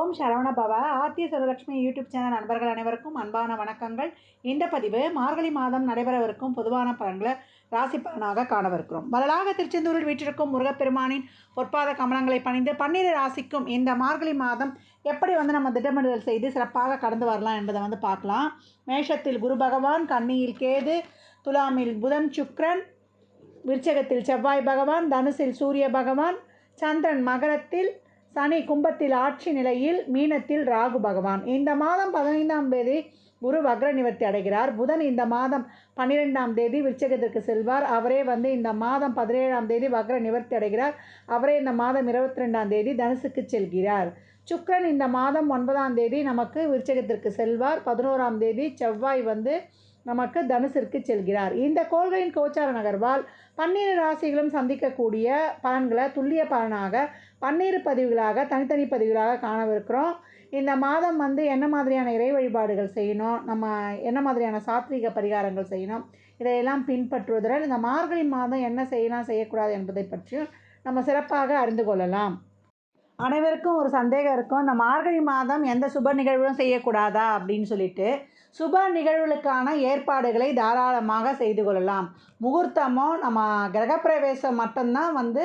ஓம் சரவண பவ. ஆத்திய சரலட்சுமி YouTube channel நண்பர்கள் அனைவருக்கும் அன்பான வணக்கங்கள். இந்த பதிவு மார்கழி மாதம் நடைபெறவிருக்கும் பொதுவான பலன்களை ராசி பலனாக காணவிருக்கிறோம். வரலாக திருச்செந்தூரில் வீற்றிருக்கும் முருகப்பெருமானின் பொற்பாத கமலங்களை பணிந்து பன்னிரு ராசிக்கும் இந்த மார்கழி மாதம் எப்படி வந்து நம்ம திட்டமிடுதல் செய்து சிறப்பாக கடந்து வரலாம் என்பதை வந்து பார்க்கலாம். மேஷத்தில் குரு பகவான் கன்னியில் கேது துலாமில் புதன் சுக்ரன் விருச்சகத்தில் செவ்வாய் பகவான் தனுசில் சூரிய பகவான் சந்திரன் மகரத்தில் சனி கும்பத்தில் ஆட்சி நிலையில் மீனத்தில் ராகு பகவான். இந்த மாதம் பதினைந்தாம் தேதி குரு வக்ர நிவர்த்தி அடைகிறார். புதன் இந்த மாதம் பன்னிரெண்டாம் தேதி விருச்சகத்திற்கு செல்வார். அவரே வந்து இந்த மாதம் பதினேழாம் தேதி வக்ர நிவர்த்தி அடைகிறார். அவரே இந்த மாதம் இருபத்தி ரெண்டாம் தேதி தனுசுக்கு செல்கிறார். சுக்ரன் இந்த மாதம் ஒன்பதாம் தேதி நமக்கு விருச்சகத்திற்கு செல்வார். பதினோராம் தேதி செவ்வாய் வந்து நமக்கு தனுசிற்கு செல்கிறார். இந்த கோள்களின் கோச்சார நகர்வால் பன்னிரு ராசிகளும் சந்திக்கக்கூடிய பலன்களை துல்லிய பலனாக பன்னிரு பதிவுகளாக தனித்தனி பதிவுகளாக காணவிருக்கிறோம். இந்த மாதம் வந்து என்ன மாதிரியான இறை வழிபாடுகள் செய்யணும் நம்ம என்ன மாதிரியான சாத்விக பரிகாரங்கள் செய்யணும் இதையெல்லாம் பின்பற்றுவதுடன் இந்த மார்கழி மாதம் என்ன செய்யலாம் செய்யக்கூடாது என்பதை பற்றியும் நம்ம சிறப்பாக அறிந்து கொள்ளலாம். அனைவருக்கும் ஒரு சந்தேகம் இருக்கும் இந்த மார்கழி மாதம் எந்த சுப நிகழ்வும் செய்யக்கூடாதா அப்படின்னு சொல்லிட்டு சுப நிகழ்வுகளுக்கான ஏற்பாடுகளை தாராளமாக செய்து கொள்ளலாம். முகூர்த்தமோ நம்ம கிரகப்பிரவேசம் மட்டும்தான் வந்து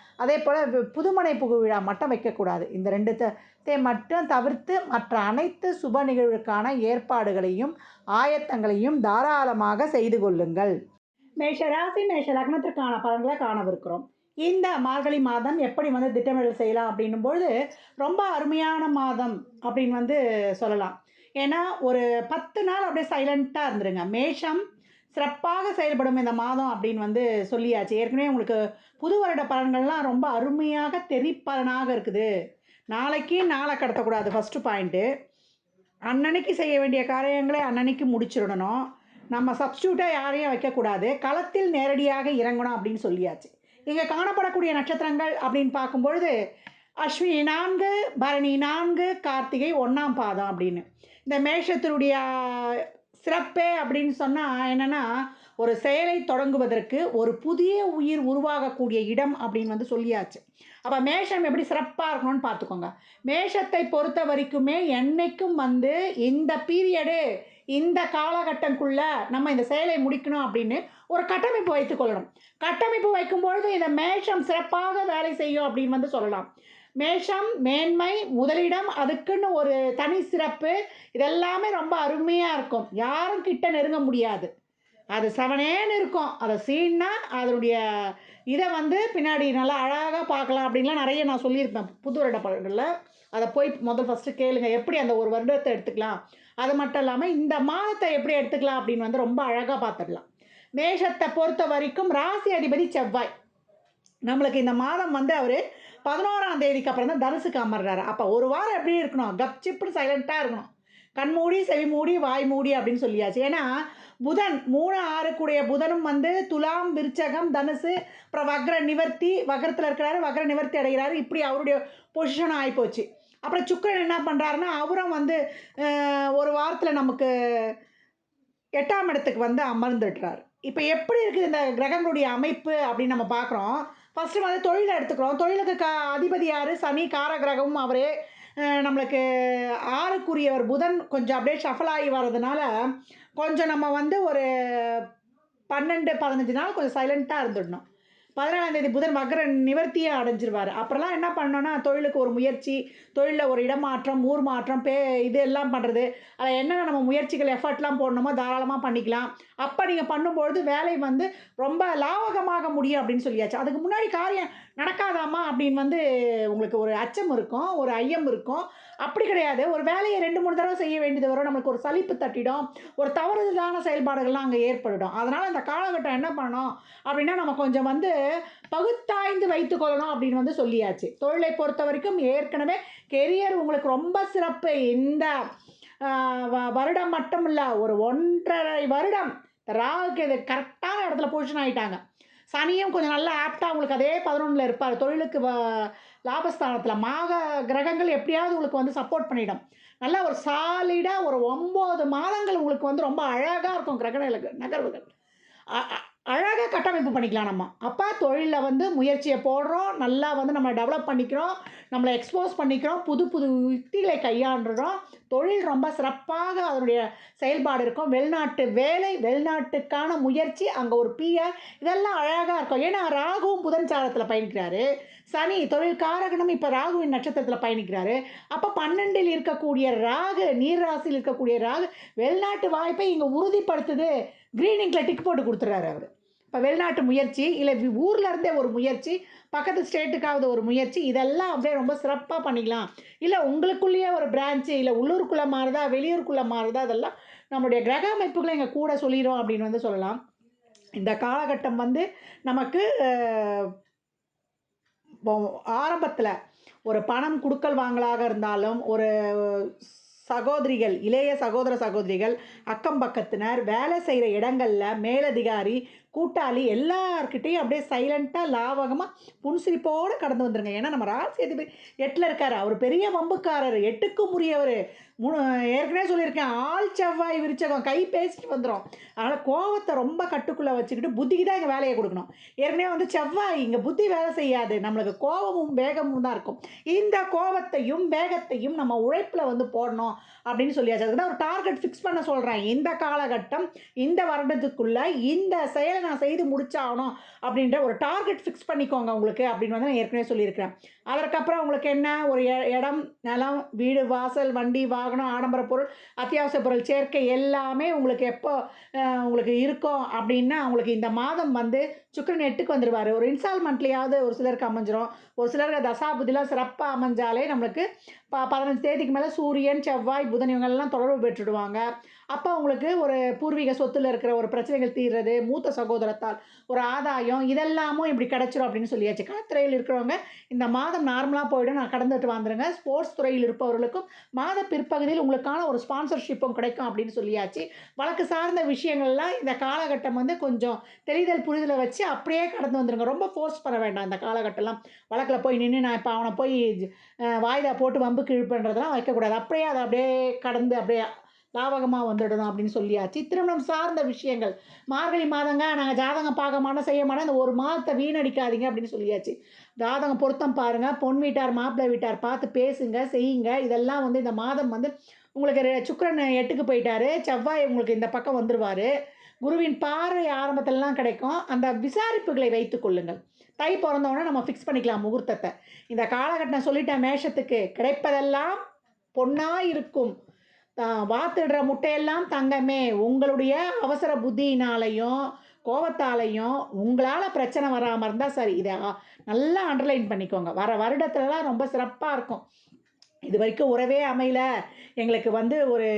அதே போல் புதுமனை புகு விழா மட்டும் வைக்கக்கூடாது. இந்த ரெண்டு தே மட்டும் தவிர்த்து மற்ற அனைத்து சுப நிகழ்வுக்கான ஏற்பாடுகளையும் ஆயத்தங்களையும் தாராளமாக செய்து கொள்ளுங்கள். மேஷ ராசி மேஷ லக்னத்திற்கான பலன்களை காணவிருக்கிறோம். இந்த மார்கழி மாதம் எப்படி வந்து திட்டமிடல் செய்யலாம் அப்படின்னும் பொழுது ரொம்ப அருமையான மாதம் அப்படின்னு வந்து சொல்லலாம். ஏன்னா ஒரு பத்து நாள் அப்படியே சைலண்ட்டாக இருந்துருங்க. மேஷம் சிறப்பாக செயல்படும் இந்த மாதம் அப்படின்னு வந்து சொல்லியாச்சு. ஏற்கனவே உங்களுக்கு புது வருட பலன்கள்லாம் ரொம்ப அருமையாக தெரிப்பலனாக இருக்குது. நாளைக்கு நாளை கடத்தக்கூடாது ஃபஸ்ட்டு பாயிண்ட்டு அன்னன்னைக்கு செய்ய வேண்டிய காரியங்களை அன்னன்னைக்கு முடிச்சிடணும். நம்ம சப்ஸ்டியூட்டாக யாரையும் வைக்கக்கூடாது. களத்தில் நேரடியாக இறங்கணும் அப்படின்னு சொல்லியாச்சு. இங்கே காணப்படக்கூடிய நட்சத்திரங்கள் அப்படின்னு பார்க்கும்பொழுது அஸ்வினி நான்கு பரணி நான்கு கார்த்திகை ஒன்றாம் பாதம் அப்படின்னு. இந்த மேஷத்தினுடைய சிறப்பே அப்படின்னு சொன்னால் என்னென்னா ஒரு செயலை தொடங்குவதற்கு ஒரு புதிய உயிர் உருவாகக்கூடிய இடம் அப்படின்னு வந்து சொல்லியாச்சு. அப்போ மேஷம் எப்படி சிறப்பாக இருக்கணும்னு பார்த்துக்கோங்க. மேஷத்தை பொறுத்த வரைக்குமே என்றைக்கும் வந்து இந்த பீரியடு இந்த காலகட்டங்குள்ளே நம்ம இந்த செயலை முடிக்கணும் அப்படின்னு ஒரு கட்டமைப்பு வைத்துக்கொள்ளணும் கட்டமைப்பு வைக்கும்பொழுது இந்த மேஷம் சிறப்பாக வேலை செய்யும் அப்படின்னு வந்து சொல்லலாம். மேஷம் மேன்மை முதலிடம் அதுக்குன்னு ஒரு தனி சிறப்பு. இதெல்லாமே ரொம்ப அருமையாக இருக்கும். யாரும் கிட்ட நெருங்க முடியாது. அது செவனேன்னு இருக்கும். அதை சீன்னா அதனுடைய இதை வந்து பின்னாடி நல்லா அழகாக பார்க்கலாம் அப்படின்லாம் நிறைய நான் சொல்லியிருப்பேன் புது வருட அதை போய் முதல் ஃபஸ்ட்டு கேளுங்க. எப்படி அந்த ஒரு வருடத்தை எடுத்துக்கலாம்? அது மட்டும் இல்லாமல் இந்த மாதத்தை எப்படி எடுத்துக்கலாம் அப்படின்னு வந்து ரொம்ப அழகாக பார்த்துடலாம். மேஷத்தை பொறுத்த வரைக்கும் ராசி அதிபதி செவ்வாய். நம்மளுக்கு இந்த மாதம் வந்து அவர் பதினோராம் தேதிக்கு அப்புறம் தான் தனுசுக்கு அமர்றாரு. அப்போ ஒரு வாரம் எப்படி இருக்கணும். கப்சிப்புன்னு சைலண்ட்டாக இருக்கணும். கண் மூடி செவி மூடி வாய் மூடி அப்படின்னு சொல்லியாச்சு. ஏன்னா புதன் மூணு ஆறுக்குடைய புதனும் வந்து துலாம் விருச்சகம் தனுசு அப்புறம் வக்ர நிவர்த்தி வக்ரத்தில் இருக்கிறாரு வக்ர நிவர்த்தி அடைகிறாரு. இப்படி அவருடைய பொசிஷன் ஆகிப்போச்சு அப்புறம் சுக்கரன் என்ன பண்ணுறாருன்னா அவரும் வந்து ஒரு வாரத்தில் நமக்கு எட்டாம் இடத்துக்கு வந்து அமர்ந்துடுறார். இப்போ எப்படி இருக்குது இந்த கிரகங்களுடைய அமைப்பு அப்படின்னு நம்ம பார்க்குறோம் ஃபஸ்ட்டு வந்து தொழிலை எடுத்துக்கிறோம். தொழிலுக்கு க அதிபதி யார்? சனி காரகிரகமும் அவரே. நம்மளுக்கு ஆறுக்குரியவர் புதன் கொஞ்சம் அப்படியே ஷஃபல் ஆகி வர்றதுனால கொஞ்சம் நம்ம வந்து ஒரு பன்னெண்டு பதினஞ்சு நாள் கொஞ்சம் சைலண்ட்டாக இருந்துடணும். பதினாலாம் தேதி புதன் மகர நிவர்த்தியை அடைஞ்சிருவார். அப்புறம்லாம் என்ன பண்ணோன்னா தொழிலுக்கு ஒரு முயற்சி தொழிலில் ஒரு இடமாற்றம் ஊர் மாற்றம் பே இது எல்லாம் பண்ணுறது அதில் என்னென்ன நம்ம முயற்சிகள் எஃபர்ட்லாம் போடணுமோ தாராளமாக பண்ணிக்கலாம். அப்போ நீங்கள் பண்ணும்பொழுது வேலை வந்து ரொம்ப லாபகமாக முடியும் அப்படின்னு சொல்லியாச்சு. அதுக்கு முன்னாடி காரியம் நடக்காதாமா அப்படின்னு வந்து உங்களுக்கு ஒரு அச்சம் இருக்கும் ஒரு ஐயம் இருக்கும். அப்படி கிடையாது. ஒரு வேலையை ரெண்டு மூணு தடவை செய்ய வேண்டியது வரும். நம்மளுக்கு ஒரு சலிப்பு தட்டிடும். ஒரு தவறுதலான செயல்பாடுகள்லாம் அங்கே ஏற்படும் அதனால் அந்த காலகட்டம் என்ன பண்ணணும்? அப்படின்னா நம்ம கொஞ்சம் வந்து பகுத்தாய்ந்து வைத்துக்கொள்ளணும் அப்படின்னு வந்து சொல்லியாச்சு. தொழிலை பொறுத்த வரைக்கும் ஏற்கனவே கெரியர் உங்களுக்கு ரொம்ப சிறப்பு. இந்த வருடம் மட்டும் இல்லை ஒரு ஒன்றரை வருடம். ராகுக்கு இது கரெக்டான இடத்துல பொசிஷன் ஆகிட்டாங்க சனியும் கொஞ்சம் நல்லா ஆப்டாக உங்களுக்கு அதே பதினொன்றில் இருப்பார். தொழிலுக்கு வ- லாபஸ்தானத்தில் மாக கிரகங்கள் எப்படியாவது உங்களுக்கு வந்து சப்போர்ட் பண்ணிடும். நல்லா ஒரு சாலிடாக ஒரு ஒம்பது மாதங்கள் உங்களுக்கு வந்து ரொம்ப அழகாக இருக்கும் கிரக நகர்வுகள். அழகாக கட்டமைப்பு பண்ணிக்கலாம் நம்ம. அப்போ தொழிலில் வந்து முயற்சியை போடுறோம். நல்லா வந்து நம்ம டெவலப் பண்ணிக்கிறோம். நம்மளை எக்ஸ்போஸ் பண்ணிக்கிறோம். புது புது யுக்திகளை கையாண்டுறோம். தொழில் ரொம்ப சிறப்பாக அதனுடைய செயல்பாடு இருக்கும். வெளிநாட்டு வேலை வெளிநாட்டுக்கான முயற்சி அங்கே ஒரு பிஆர் இதெல்லாம் அழகாக இருக்கும். ஏன்னா ராகுவும் புதன் சாரத்தில் பயணிக்கிறாரு. சனி தொழில்காரகனும் இப்போ ராகுவின் நட்சத்திரத்தில் பயணிக்கிறாரு. அப்போ பன்னெண்டில் இருக்கக்கூடிய ராகு நீர் ராசியில் இருக்கக்கூடிய ராகு வெளிநாட்டு வாய்ப்பை இங்கே உறுதிப்படுத்துது. க்ரீனிங்கில் டிக் போட்டு கொடுத்துட்றாரு அவர். இப்போ வெளிநாட்டு முயற்சி இல்லை ஊரில் இருந்தே ஒரு முயற்சி பக்கத்து ஸ்டேட்டுக்காவது ஒரு முயற்சி இதெல்லாம் அப்படியே ரொம்ப சிறப்பாக பண்ணிக்கலாம். இல்லை உங்களுக்குள்ளேயே ஒரு பிரான்ச்சு இல்லை உள்ளூருக்குள்ளே மாறுதா வெளியூருக்குள்ளே மாறுதா அதெல்லாம் நம்மளுடைய கிரக அமைப்புகளை எங்கள் கூட சொல்லிடும் அப்படின்னு வந்து சொல்லலாம். இந்த காலகட்டம் வந்து நமக்கு ஆரம்பத்தில் ஒரு பணம் கொடுக்கல் வாங்கலாக இருந்தாலும் ஒரு சகோதரிகள் இளைய சகோதர சகோதரிகள் அக்கம் பக்கத்தினர் வேலை செய்கிற இடங்களில் மேலதிகாரி கூட்டாளி எல்லார்கிட்டேயும் அப்படியே சைலண்ட்டாக லாவகமாக புன்சிரிப்போடு கடந்து வந்துருங்க. ஏன்னா நம்ம ராசி அதிபதி எட்டில் இருக்கார். அவர் பெரிய வம்புக்காரர் எட்டுக்கும் உரியவர் மூணு ஏற்கனவே சொல்லியிருக்கேன் ஆள் செவ்வாய் விரிச்சகம் கை பேசிட்டு வந்துடும் அதனால் கோவத்தை ரொம்ப கட்டுக்குள்ளே வச்சுக்கிட்டு புத்திக்கு தான் இங்கே வேலையை கொடுக்கணும். ஏற்கனவே வந்து செவ்வாய் இங்கே புத்தி வேலை செய்யாது. நம்மளுக்கு கோபமும் வேகமும் தான் இருக்கும். இந்த கோபத்தையும் வேகத்தையும் நம்ம உழைப்பில் வந்து போடணும். அப்படின்னு சொல்லியாச்சு. அதுக்கு தான் ஒரு டார்கெட் ஃபிக்ஸ் பண்ண சொல்கிறேன் இந்த காலகட்டம் இந்த வருடத்துக்குள்ளே இந்த செயலை நான் செய்து முடிச்சாகணும் அப்படின்ற ஒரு டார்கெட் ஃபிக்ஸ் பண்ணிக்கோங்க உங்களுக்கு அப்படின்னு வந்து நான் ஏற்கனவே சொல்லியிருக்கிறேன். அதற்கப்புறம் உங்களுக்கு என்ன? ஒரு இடம் நிலம் வீடு வாசல் வண்டி வாகனம் ஆடம்பர பொருள் அத்தியாவசிய பொருள் சேர்க்கை எல்லாமே உங்களுக்கு எப்போ உங்களுக்கு இருக்கும் அப்படின்னா உங்களுக்கு இந்த மாதம் வந்து சுக்கரன் எட்டுக்கு வந்துடுவார் ஒரு இன்ஸ்டால்மெண்ட்லேயாவது ஒரு சிலருக்கு அமைஞ்சிரும். ஒரு சிலருக்கு தசாபுதிலாம் சிறப்பாக அமைஞ்சாலே நம்மளுக்கு ப பதினஞ்சு தேதிக்கு மேலே சூரியன் செவ்வாய் புதன் இவங்கள்லாம் தொடர்பு பெற்றுடுவாங்க. அப்போ அவங்களுக்கு ஒரு பூர்வீக சொத்தில் இருக்கிற ஒரு பிரச்சனைகள் தீர்றது மூத்த சகோதரத்தால் ஒரு ஆதாயம் இதெல்லாமும் இப்படி கிடச்சிரும் அப்படின்னு சொல்லியாச்சு. கலத்துறையில் இருக்கிறவங்க இந்த மாதம் நார்மலாக போயிடும் நான் கடந்துட்டு வந்துடுங்க ஸ்போர்ட்ஸ் துறையில் இருப்பவர்களுக்கும் மாத பிற்பகுதியில் உங்களுக்கான ஒரு ஸ்பான்சர்ஷிப்பும் கிடைக்கும் அப்படின்னு சொல்லியாச்சு. வழக்கு சார்ந்த விஷயங்கள்லாம் இந்த காலகட்டம் வந்து கொஞ்சம் தெளிதல் புரிதலை வச்சு அப்படியே கடந்து வந்துடுங்க ரொம்ப ஃபோர்ஸ் பண்ண வேண்டாம் இந்த காலகட்டம்லாம். வழக்கில் போய் நின்று நான் இப்போ அவனை போய் வாய்தா போட்டு வம்பு கிழிப்புன்றதெல்லாம் வைக்கக்கூடாது. அப்படியே அதை அப்படியே கடந்து அப்படியே லாவகமாக வந்துடணும் அப்படின்னு சொல்லியாச்சு. திருமணம் சார்ந்த விஷயங்கள். மார்கழி மாதங்க நாங்கள் ஜாதகம் பார்க்க மாட்டோம் செய்ய மாட்டோம். இந்த ஒரு மாதத்தை வீணடிக்காதீங்க அப்படின்னு சொல்லியாச்சு. ஜாதகம் பொருத்தம் பாருங்கள் பொன் வீட்டார் மாப்பிள்ளை வீட்டார் பார்த்து பேசுங்க செய்யுங்க. இதெல்லாம் வந்து இந்த மாதம் வந்து உங்களுக்கு ரெ- எட்டுக்கு போயிட்டாரு. செவ்வாய் உங்களுக்கு இந்த பக்கம் வந்துடுவார் குருவின் பார்வை ஆரம்பத்திலலாம் கிடைக்கும். அந்த விசாரிப்புகளை வைத்துக் கொள்ளுங்கள். தை பிறந்தவொடனே நம்ம ஃபிக்ஸ் பண்ணிக்கலாம் முகூர்த்தத்தை. இந்த காலகட்டம் சொல்லிட்டேன் மேஷத்துக்கு கிடைப்பதெல்லாம் பொன்னாக இருக்கும் வாத்துடுற முட்டையெல்லாம் தங்கமே. உங்களுடைய அவசர புத்தியினாலையும் கோவத்தாலையும் உங்களால் பிரச்சனை வராமல் இருந்தால் சரி. இதை நல்லா அண்டர்லைன் பண்ணிக்கோங்க. வர வருடத்துலலாம் ரொம்ப சிறப்பாக இருக்கும். இது வரைக்கும் உறவே அமையல. எங்களுக்கு வந்து ஒரு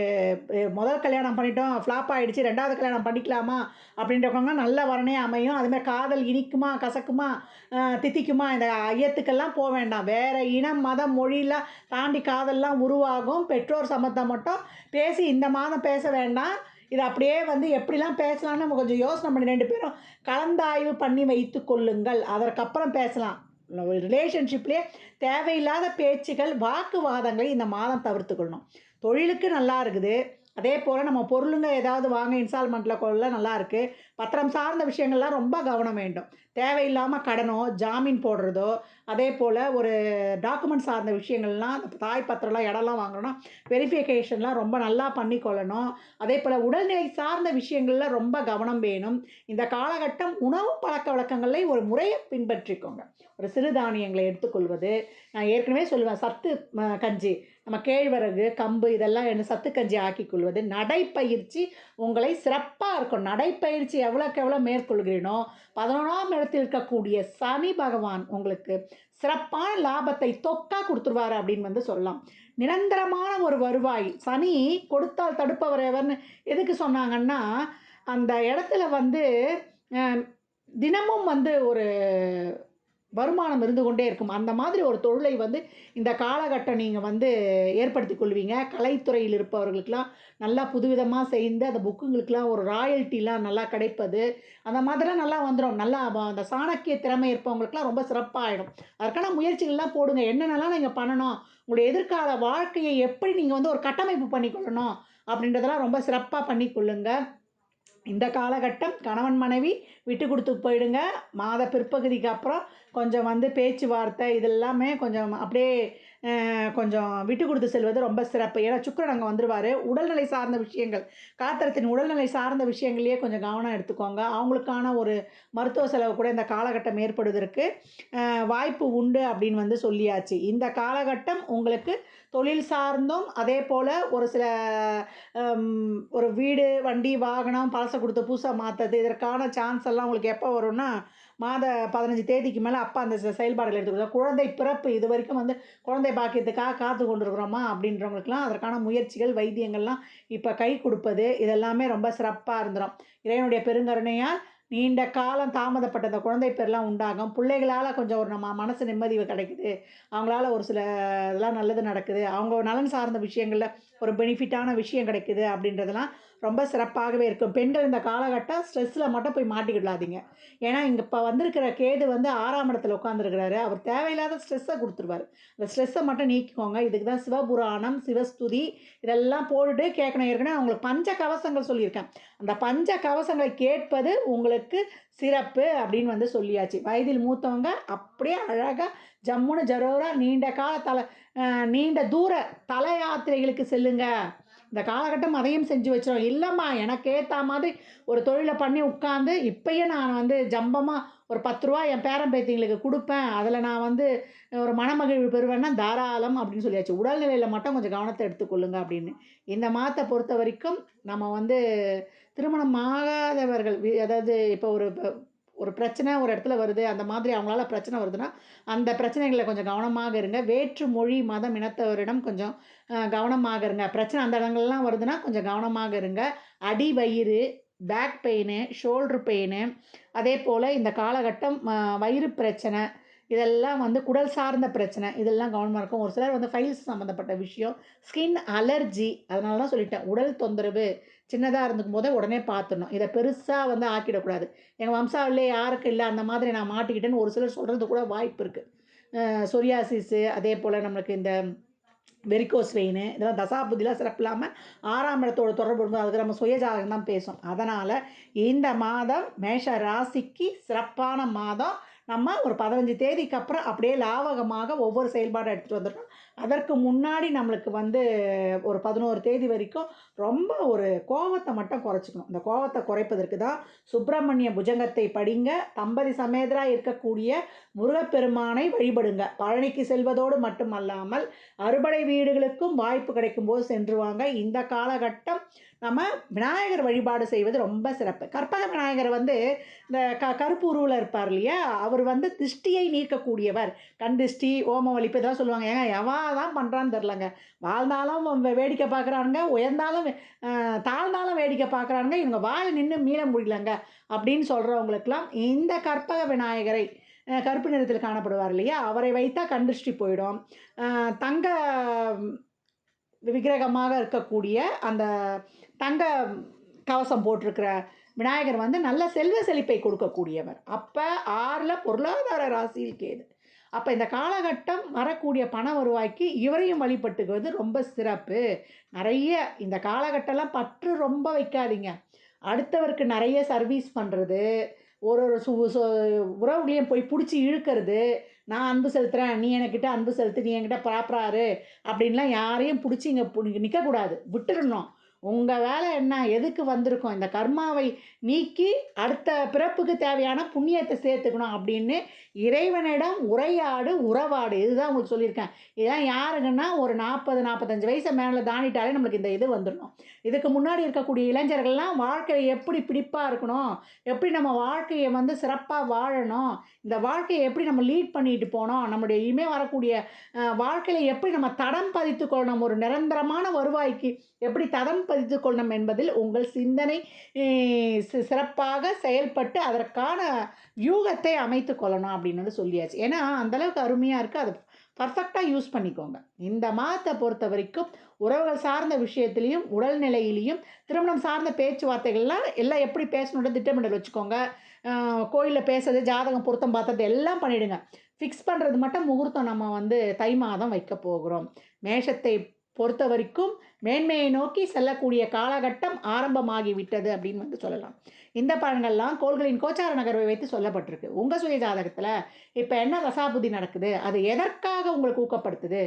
முதல் கல்யாணம் பண்ணிட்டோம். ஃப்ளாப் ஆகிடுச்சு ரெண்டாவது கல்யாணம் பண்ணிக்கலாமா? அப்படின்றவங்க நல்ல வரனே அமையும். அதுமாதிரி காதல் இனிக்குமா? கசக்குமா? தித்திக்குமா? இந்த ஐயத்துக்கெல்லாம் போக வேண்டாம். வேறு இனம் மதம் மொழியெலாம் தாண்டி காதல்லாம் உருவாகும். பெற்றோர் சம்மந்தம் மட்டும் பேசி இந்த மாதம் பேச வேண்டாம். இது அப்படியே வந்து எப்படிலாம் பேசலாம்னு நம்ம கொஞ்சம் யோசனை பண்ணி ரெண்டு பேரும் கலந்தாய்வு பண்ணி வைத்து கொள்ளுங்கள். அதற்கப்புறம் பேசலாம். ரிலேஷன்ஷிப்லேயே தேவையில்லாத பேச்சுகள் வாக்குவாதங்களை இந்த மாதம் தவிர்த்துக்கொள்ளணும். தொழிலுக்கு நல்லா இருக்குது. அதே போல் நம்ம பொருளுங்க ஏதாவது வாங்க இன்ஸ்டால்மெண்ட்டில் கொள்ள நல்லா இருக்குது பத்திரம் சார்ந்த விஷயங்கள்லாம் ரொம்ப கவனம் வேண்டும். தேவையில்லாமல் கடனோ ஜாமீன் போடுறதோ அதே போல் ஒரு டாக்குமெண்ட் சார்ந்த விஷயங்கள்லாம் அந்த தாய் பத்திரம்லாம் இடம்லாம் வாங்கணும்னா வெரிஃபிகேஷன்லாம் ரொம்ப நல்லா பண்ணிக்கொள்ளணும் அதே போல் உடல்நிலை சார்ந்த விஷயங்களில் ரொம்ப கவனம் வேணும். இந்த காலகட்டம் உணவு பழக்க வழக்கங்களை ஒரு முறையை பின்பற்றிக்கோங்க. ஒரு சிறுதானியங்களை எடுத்துக்கொள்வது. நான் ஏற்கனவே சொல்லுவேன் சத்து கஞ்சி. நம்ம கேழ்வரகு கம்பு இதெல்லாம் என்ன சத்து கஞ்சி ஆக்கிக் கொள்வது நடைப்பயிற்சி உங்களை சிறப்பாக இருக்கும். நடைப்பயிற்சி எவ்வளோக்கு எவ்வளோ மேற்கொள்கிறீனோ பதினொன்றாம் இடத்தில் இருக்கக்கூடிய சனி பகவான் உங்களுக்கு சிறப்பான லாபத்தை தொக்கா கொடுத்துருவாரு அப்படின்னு வந்து சொல்லலாம். நிரந்தரமான ஒரு வருவாய். சனி கொடுத்தால் தடுப்பவர் எவர்னு எதுக்கு சொன்னாங்கன்னா அந்த இடத்துல வந்து தினமும் வந்து ஒரு வருமானம் இருந்து கொண்டே இருக்கும். அந்த மாதிரி ஒரு தொழிலை வந்து இந்த காலகட்டம் நீங்கள் வந்து ஏற்படுத்தி கொள்வீங்க. கலைத்துறையில் இருப்பவர்களுக்கெலாம் நல்லா புதுவிதமாக செய்து அந்த புக்குங்களுக்கெலாம் ஒரு ராயல்ட்டிலாம் நல்லா கிடைப்பது. அந்த மாதிரிலாம் நல்லா வந்துடும் நல்லா அந்த சாணக்கிய திறமை இருப்பவங்களுக்குலாம் ரொம்ப சிறப்பாகிடும் அதற்கான முயற்சிகள்லாம் போடுங்க. என்னென்னலாம் நீங்கள் பண்ணணும்? உங்களுடைய எதிர்கால வாழ்க்கையை எப்படி நீங்கள் வந்து ஒரு கட்டமைப்பு பண்ணிக்கொள்ளணும் அப்படின்றதெல்லாம் ரொம்ப சிறப்பாக பண்ணிக்கொள்ளுங்கள் இந்த காலகட்டம் கணவன் மனைவி விட்டு கொடுத்து போயிடுங்க. மாத பிற்பகுதிக்கு அப்புறம் கொஞ்சம் வந்து பேச்சுவார்த்தை இதெல்லாமே கொஞ்சம் அப்படியே கொஞ்சம் விட்டு கொடுத்து செல்வது ரொம்ப சிறப்பு. ஏன்னா சுக்கரன் அங்கே வந்துடுவார் உடல்நிலை சார்ந்த விஷயங்கள். காத்திரத்தின் உடல்நிலை சார்ந்த விஷயங்களையே கொஞ்சம் கவனம் எடுத்துக்கோங்க. அவங்களுக்கான ஒரு மருத்துவ செலவு கூட இந்த காலகட்டம் ஏற்படுவதற்கு வாய்ப்பு உண்டு அப்படின்னு வந்து சொல்லியாச்சு. இந்த காலகட்டம் உங்களுக்கு தொழில் சார்ந்தும் அதே போல் ஒரு சில ஒரு வீடு வண்டி வாகனம் பழசை கொடுத்து பூசை மாற்றுறது இதற்கான சான்ஸ் எல்லாம் உங்களுக்கு எப்போ வரும்னா மாத பதினஞ்சு தேதிக்கு மேலே அப்பா அந்த செ- செயல்பாடுகள் எடுத்துக்கிறோம் குழந்தை பிறப்பு இது வரைக்கும் வந்து குழந்தை பாக்கியத்துக்காக காத்து கொண்டிருக்கிறோமா அப்படின்றவங்களுக்குலாம் அதற்கான முயற்சிகள் வைத்தியங்கள்லாம் இப்போ கை கொடுப்பது இதெல்லாமே ரொம்ப சிறப்பாக இருந்துடும் இறைவனுடைய பெருங்கருணையால் நீண்ட காலம் தாமதப்பட்ட அந்த குழந்தை பேர்லாம் உண்டாகும். பிள்ளைகளால் கொஞ்சம் ஒரு நம்ம மனசு நிம்மதி கிடைக்குது. அவங்களால ஒரு சில இதெல்லாம் நல்லது நடக்குது. அவங்க நலன் சார்ந்த விஷயங்களில் ஒரு பெனிஃபிட்டான விஷயம் கிடைக்குது அப்படின்றதெல்லாம் ரொம்ப சிறப்பாகவே இருக்கும். பெண்கள் இந்த காலகட்டம் ஸ்ட்ரெஸ்ஸில் மட்டும் போய் மாட்டிக்கிடாதீங்க. ஏன்னா இங்கே இப்போ வந்திருக்கிற கேது வந்து ஆறாம் இடத்துல உட்காந்துருக்கிறாரு அவர் தேவையில்லாத ஸ்ட்ரெஸ்ஸை கொடுத்துருவார். அந்த ஸ்ட்ரெஸ்ஸை மட்டும் நீக்கிக்கோங்க. இதுக்கு தான் சிவபுராணம் சிவஸ்துதி இதெல்லாம் போட்டுட்டு கேட்கணும். ஏற்கனவே அவங்களுக்கு பஞ்ச கவசங்கள் சொல்லியிருக்கேன். அந்த பஞ்ச கவசங்களை கேட்பது உங்களுக்கு சிறப்பு அப்படின்னு வந்து சொல்லியாச்சு. வயதில் மூத்தவங்க அப்படியே அழகாக ஜம்முன்னு ஜரோரா நீண்ட கால தலை நீண்ட தூர தல யாத்திரைகளுக்கு செல்லுங்கள் இந்த காலகட்டம் அதையும் செஞ்சு வச்சிடும் இல்லைம்மா எனக்கு ஏற்ற மாதிரி ஒரு தொழிலை பண்ணி உட்காந்து இப்பயே நான் வந்து ஜம்பமாக ஒரு பத்து ரூபா என் பேரன் பேத்திங்களுக்கு கொடுப்பேன். அதில் நான் வந்து ஒரு மனமகிழ்வு பெறுவேன்னா தாராளம் அப்படின்னு சொல்லியாச்சு. உடல்நிலையில் மட்டும் கொஞ்சம் கவனத்தை எடுத்துக்கொள்ளுங்க அப்படின்னு. இந்த மாதத்தை பொறுத்த வரைக்கும் நம்ம வந்து திருமணம் ஆகாதவர்கள் அதாவது இப்போ ஒரு ப- ஒரு பிரச்சனை ஒரு இடத்துல வருது அந்த மாதிரி அவங்களால பிரச்சனை வருதுன்னா அந்த பிரச்சனைகளில் கொஞ்சம் கவனமாக இருங்க. வேற்று மொழி மதம் இனத்தவரிடம் கொஞ்சம் கவனமாக இருங்க. பிரச்சனை அந்த இடங்கள்லாம் வருதுன்னா கொஞ்சம் கவனமாக இருங்க. அடி வயிறு பேக் பெயின் ஷோல்ட்ரு பெயின் அதே போல் இந்த காலகட்டம் வயிறு பிரச்சனை இதெல்லாம் வந்து குடல் சார்ந்த பிரச்சனை. இதெல்லாம் கவனமாக இருக்கும். ஒரு சிலர் வந்து ஃபைல்ஸ் சம்மந்தப்பட்ட விஷயம் ஸ்கின் அலர்ஜி அதனால தான் சொல்லிட்டேன். உடல் தொந்தரவு சின்னதாக இருந்துக்கும் போதே உடனே பார்த்துடணும். இதை பெருசாக வந்து ஆக்கிடக்கூடாது. எங்கள் வம்சாவிலே யாருக்கு இல்லை. அந்த மாதிரி நான் மாட்டிக்கிட்டேன்னு ஒரு சிலர் சொல்கிறது கூட வாய்ப்பு இருக்குது சொரியாசிஸு அதே போல் நம்மளுக்கு இந்த வெரிகோஸ் வெயின் இதெல்லாம் தசாபுதிலாம் சிறப்பு இல்லாமல் ஆறாம் இடத்தோட தொடர்பு இருக்கும்போது அதுக்கு நம்ம சுயஜாதகம் தான் பேசும். அதனால் இந்த மாதம் மேஷ ராசிக்கு சிறப்பான மாதம் நம்ம ஒரு பதினஞ்சு தேதிக்கு அப்புறம் அப்படியே லாவகமாக ஒவ்வொரு செயல்பாடும் எடுத்துகிட்டு வந்துடணும். அதற்கு முன்னாடி நம்மளுக்கு வந்து ஒரு பதினோரு தேதி வரைக்கும் ரொம்ப ஒரு கோவத்தை மட்டும் குறைச்சிக்கணும். இந்த கோவத்தை குறைப்பதற்கு தான் சுப்பிரமணிய புஜங்கத்தை படிங்க. தம்பதி சமேதராக இருக்கக்கூடிய முருகப்பெருமானை வழிபடுங்க. பழனிக்கு செல்வதோடு மட்டுமல்லாமல் அறுபடை வீடுகளுக்கும் வாய்ப்பு கிடைக்கும் போது சென்று வாங்க. இந்த காலகட்டம் நம்ம விநாயகர் வழிபாடு செய்வது ரொம்ப சிறப்பு. கற்பக விநாயகர் வந்து இந்த க கருப்பு உருவில் இருப்பார் இல்லையா? அவர் வந்து திஷ்டியை நீக்கக்கூடியவர். கண் ஓம வலிப்பு இதெல்லாம் சொல்லுவாங்க. ஏங்க எவா தான் பண்ணுறான்னு தெரிலங்க வாழ்ந்தாலும் வேடிக்கை பார்க்குறானுங்க. உயர்ந்தாலும் தாழ்ந்தாலும் வேடிக்கை பார்க்குறானுங்க. இவங்க வாயை நின்று மீள முடியலங்க அப்படின்னு சொல்கிறவங்களுக்கெல்லாம் இந்த கற்பக விநாயகரை கருப்பு நிறத்தில் காணப்படுவார் இல்லையா? அவரை வைத்தா கண்டிஷ்டி போயிடும். தங்க விக்கிரகமாக இருக்கக்கூடிய அந்த தங்க கவசம் போட்டிருக்கிற விநாயகர் வந்து நல்ல செல்வ செழிப்பை கொடுக்கக்கூடியவர். அப்போ ஆறில் பொருளாதார ராசியில் கேது அப்போ இந்த காலகட்டம் வரக்கூடிய பண வருவாய்க்கு இவரையும் வழிபட்டுக்குவது ரொம்ப சிறப்பு. நிறைய இந்த காலகட்டம்லாம் பற்று ரொம்ப வைக்காதீங்க. அடுத்தவருக்கு நிறைய சர்வீஸ் பண்ணுறது ஒரு ஒரு சு சு உறவுகளையும் போய் பிடிச்சி இழுக்கிறது நான் அன்பு செலுத்துகிறேன் நீ என்கிட்ட அன்பு செலுத்து நீ என்கிட்ட ப்ராப்பராக இரு அப்படின்லாம் யாரையும் பிடிச்சி இங்கே நிற்கக்கூடாது விட்டுடணும் உங்கள் வேலை என்ன? எதுக்கு வந்திருக்கோம்? இந்த கர்மாவை நீக்கி அடுத்த பிறப்புக்கு தேவையான புண்ணியத்தை சேர்த்துக்கணும் அப்படின்னு இறைவனிடம் உரையாடு உறவாடு. இதுதான் உங்களுக்கு சொல்லியிருக்கேன். இதெல்லாம் யாருங்கன்னா ஒரு நாற்பது நாற்பத்தஞ்சு வயசு மேலே தாண்டிட்டாலே நம்மளுக்கு இந்த இது வந்துடணும். இதுக்கு முன்னாடி இருக்கக்கூடிய இளைஞர்கள்லாம் வாழ்க்கையை எப்படி பிடிப்பாக இருக்கணும்? எப்படி நம்ம வாழ்க்கையை வந்து சிறப்பாக வாழணும்? இந்த வாழ்க்கையை எப்படி நம்ம லீட் பண்ணிட்டு போனோம் நம்முடைய இனிமேல் வரக்கூடிய வாழ்க்கையில் எப்படி நம்ம தடம் பதித்து கொள்ளணும்? ஒரு நிரந்தரமான வருவாய்க்கு எப்படி தடம் பதித்து கொள்ளணும் என்பதில் உங்கள் சிந்தனை சிறப்பாக செயல்பட்டு அதற்கான வியூகத்தை அமைத்து கொள்ளணும் அப்படின்னு வந்து சொல்லியாச்சு. ஏன்னா அந்தளவுக்கு அருமையாக இருக்குது அது பர்ஃபெக்டாக யூஸ் பண்ணிக்கோங்க. இந்த மாதத்தை பொறுத்த வரைக்கும் உறவுகள் சார்ந்த விஷயத்துலேயும் உடல்நிலையிலையும் திருமணம் சார்ந்த பேச்சுவார்த்தைகள்லாம் எல்லாம் எப்படி பேசணுன்ற திட்டமிடல் வச்சுக்கோங்க. கோயிலில் பேசுறது ஜாதகம் பொருத்தம் பார்த்தது எல்லாம் பண்ணிவிடுங்க ஃபிக்ஸ் பண்ணுறது மட்டும் முகூர்த்தம் நம்ம வந்து தை மாதம் வைக்க போகிறோம். மேஷத்தை பொறுத்த வரைக்கும் மேன்மையை நோக்கி செல்லக்கூடிய காலகட்டம் ஆரம்பமாகிவிட்டது அப்படின்னு வந்து சொல்லலாம். இந்த பலன்கள்லாம் கோள்களின் கோச்சார நகர்வை வைத்து சொல்லப்பட்டிருக்கு. உங்கள் சுய ஜாதகத்தில் இப்போ என்ன ரசாபுதி நடக்குது? அது எதற்காக உங்களுக்கு ஊக்கப்படுத்துது?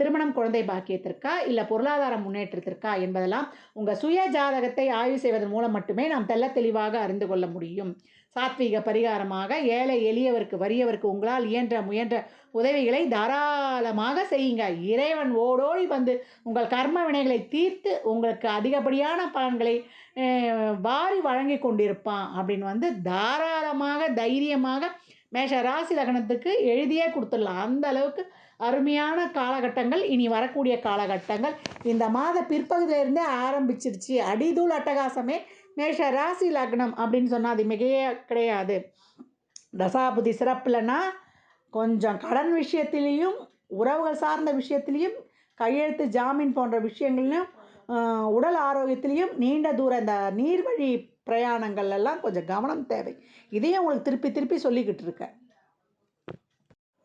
திருமணம் குழந்தை பாக்கியத்திற்கா? இல்லை பொருளாதார முன்னேற்றத்திற்கா? என்பதெல்லாம் உங்கள் சுய ஜாதகத்தை ஆய்வு செய்வதன் மூலம் மட்டுமே நாம் தெல்ல தெளிவாக அறிந்து கொள்ள முடியும். சாத்வீக பரிகாரமாக ஏழை எளியவருக்கு வறியவருக்கு உங்களால் இயன்ற முயன்ற உதவிகளை தாராளமாக செய்யுங்க. இறைவன் ஓடோடி வந்து உங்கள் கர்ம வினைகளை தீர்த்து உங்களுக்கு அதிகப்படியான பலன்களை வாரி வழங்கி கொண்டிருப்பான் அப்படின்னு வந்து தாராளமாக தைரியமாக மேஷ ராசி லக்னத்துக்கு எழுதியே கொடுத்துடலாம். அந்த அளவுக்கு அருமையான காலகட்டங்கள் இனி வரக்கூடிய காலகட்டங்கள். இந்த மாத பிற்பகுதியிலிருந்தே ஆரம்பிச்சிருச்சு. அடிதூள் அட்டகாசமே மேஷ ராசி லக்னம் அப்படின்னு சொன்னால் அது மிகையே கிடையாது. தசாபுதி சிறப்பில்லைன்னா கொஞ்சம் கடன் விஷயத்திலையும் உறவுகள் சார்ந்த விஷயத்திலையும் கையெழுத்து ஜாமீன் போன்ற விஷயங்கள்லையும் உடல் ஆரோக்கியத்திலையும் நீண்ட தூரம் இந்த நீர்வழி பிரயாணங்கள்லாம் கொஞ்சம் கவனம் தேவை. இதையும் உங்களுக்கு திருப்பி திருப்பி சொல்லிக்கிட்டு இருக்கேன்.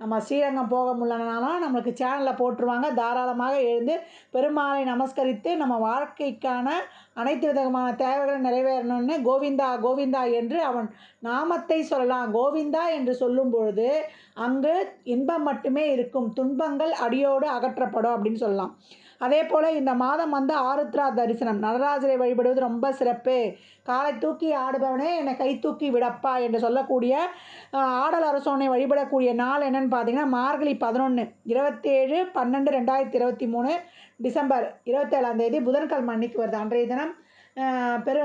நம்ம ஸ்ரீரங்கம் போக முடியலனாலும் நம்மளுக்கு சேனலில் போட்டுருவாங்க. தாராளமாக எழுந்து பெருமாளை நமஸ்கரித்து நம்ம வாழ்க்கைக்கான அனைத்து விதமான தேவைகளும் நிறைவேறணும்னு கோவிந்தா கோவிந்தா என்று அவன் நாமத்தை சொல்லலாம். கோவிந்தா என்று சொல்லும் பொழுது அங்கு இன்பம் மட்டுமே இருக்கும். துன்பங்கள் அடியோடு அகற்றப்படும் அப்படின்னு சொல்லலாம். அதே போல் இந்த மாதம் வந்து ஆருத்ரா தரிசனம். நடராஜரை வழிபடுவது ரொம்ப சிறப்பு. காலை தூக்கி ஆடுபவனே என்னை கை தூக்கி விடப்பா என்று சொல்லக்கூடிய ஆடல் அரசோனை வழிபடக்கூடிய நாள் என்னென்னு பார்த்தீங்கன்னா மார்கழி பதினொன்று இருபத்தேழு பன்னெண்டு ரெண்டாயிரத்தி இருபத்தி மூணு டிசம்பர் இருபத்தேழாம் தேதி புதன்கிழமை அன்னைக்கு வருது. அன்றைய தினம் பெரு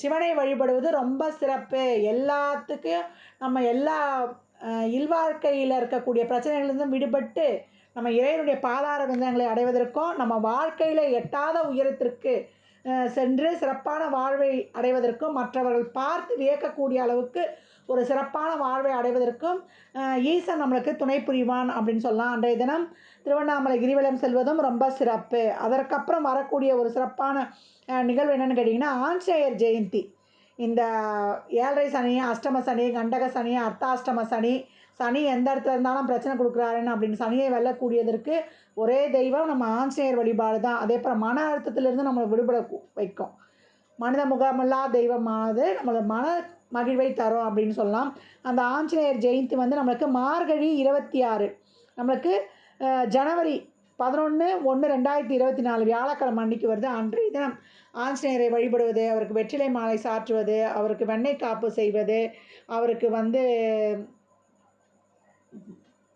சிவனை வழிபடுவது ரொம்ப சிறப்பு. எல்லாத்துக்கும் நம்ம எல்லா இல்வாழ்க்கையில் இருக்கக்கூடிய பிரச்சனைகளிலிருந்தும் விடுபட்டு நம்ம இறைவனுடைய பாதார விந்தங்களை அடைவதற்கும் நம்ம வாழ்க்கையில் எட்டாத உயரத்திற்கு சென்று சிறப்பான வாழ்வை அடைவதற்கும் மற்றவர்கள் பார்த்து வியக்கக்கூடிய அளவுக்கு ஒரு சிறப்பான வாழ்வை அடைவதற்கும் ஈசன் நம்மளுக்கு துணை புரிவான் அப்படின்னு சொல்லலாம். அன்றைய தினம் திருவண்ணாமலை கிரிவலம் செல்வதும் ரொம்ப சிறப்பு. அதற்கப்புறம் வரக்கூடிய ஒரு சிறப்பான நிகழ்வு என்னென்னு கேட்டிங்கன்னா ஆஞ்சநேயர் ஜெயந்தி. இந்த ஏழரை சனி அஷ்டம சனி கண்டக சனி அர்த்தாஷ்டம சனி சனி எந்த இடத்துல இருந்தாலும் பிரச்சனை கொடுக்குறாருன்னு அப்படின்னு சனியை வெல்லக்கூடியதற்கு ஒரே தெய்வம் நம்ம ஆஞ்சநேயர் வழிபாடு தான். அதே போல் மன அழுத்தத்திலிருந்து நம்மளை விடுபட வைக்கும். மனித முகமில்லா தெய்வமானது நம்மளை மன மகிழ்வை தரும் அப்படின்னு சொல்லலாம். அந்த ஆஞ்சநேயர் ஜெயந்தி வந்து நம்மளுக்கு மார்கழி இருபத்தி ஆறு. நம்மளுக்கு ஜனவரி பதினொன்று ஒன்று ரெண்டாயிரத்தி இருபத்தி நாலு வியாழக்கிழமை அன்னைக்கு வருது. அன்றைய தினம் ஆஞ்சநேயரை வழிபடுவது அவருக்கு வெற்றிலை மாலை சாற்றுவது அவருக்கு வெண்ணெய் காப்பு செய்வது அவருக்கு வந்து